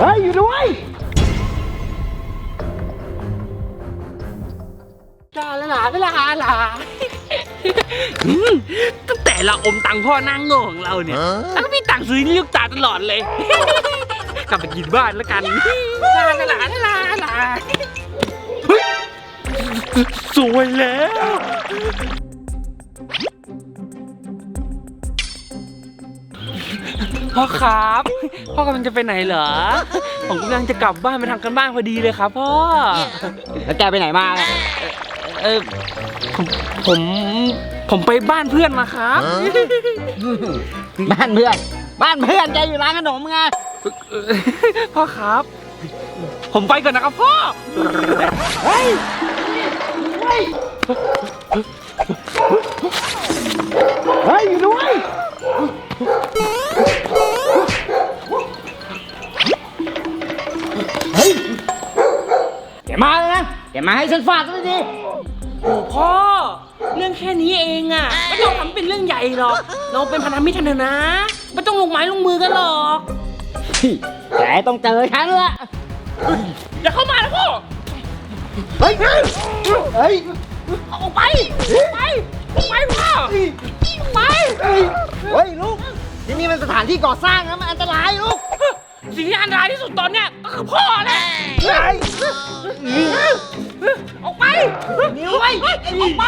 เฮ้ย อยู่ด้วยลาลาลาลาลาอืมตั้งแต่เราอมตังค์พ่อนั่งโง่ของเราเนี่ยแล้วก็มีตังค์ซื้อนี่ลูกตาตลอดเลย กลับไปกินบ้านแล้วกันลาลาลาลาลาเฮ้ยสวยแล้ว พ่อครับ พ่อกำลังจะไปไหนเหรอ ผมกำลังจะกลับบ้านไปทำกันบ้านพอดีเลยครับพ่อ แล้วแกไปไหนมาเนี่ยเออผมผมผมไปบ้านเพื่อนมาครับ บ้านเพื่อน บ้านเพื่อนแกอยู่ร้านขนมไงเออพ่อครับ ผมไปก่อนนะครับพ่อเฮ้ยเฮ้ยอยู่ด้ เลยนะแกมาให้ฉันฟาดซะดีโอ้พ่อ เรื่องแค่นี้เองอะไม่ต้องทำเป็นเรื่องใหญ่หรอก เราเป็นพันธมิตรกันเถอะนะ ไม่ต้องลงไม้ลงมือกันหรอกแกต้องเจอฉันละอย่าเข้ามานะพ่อ เฮ้ย เฮ้ย ออกไป ออกไป ออกไปพ่อออกไป เฮ้ยลูกที่นี่มันสถานที่ก่อสร้างนะมันอันตรายลูก สิ่งที่อันตรายที่สุดตอนเนี้ยก็คือพ่อแหละเฮ้ยออกไปนิ้วไปออกไป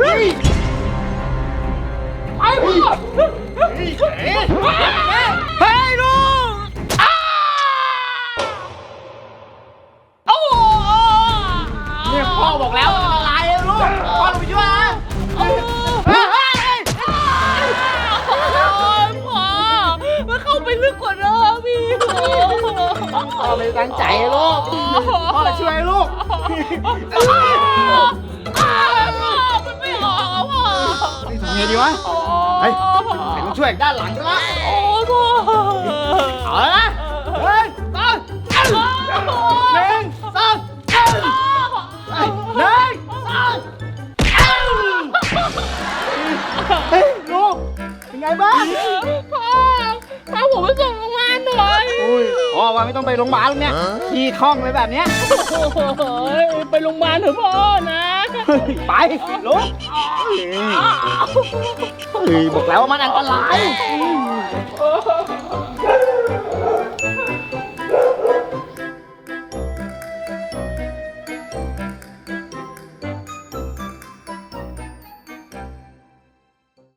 เฮ้ยไปพ่อเฮ้ยลูกอ้าโอ้โหเนี่ยพ่อบอกแล้วมันอันตรายเลยลูก พ่อไม่ตั้งใจลูกพ่อช่วยลูกมันไม่ออกอะพ่อทำไงดีวะเฮ้ยเห็นต้องช่วยด้านหลังใช่ไหมโอ้พ่อเอาละเฮ้ยสองหนึ่งสองหนึ่งสองเฮ้ยลูกเป็นไงบ้าง พ่อว่าไม่ต้องไปโรงพยาบาลหรอกเนี่ยขี้คล่องเลยแบบเนี้ยโอ้โหไปโรงพยาบาลเถอะพ่อนะไปลูกเฮ้ยบอกแล้วว่ามันอันตราย โอ้โห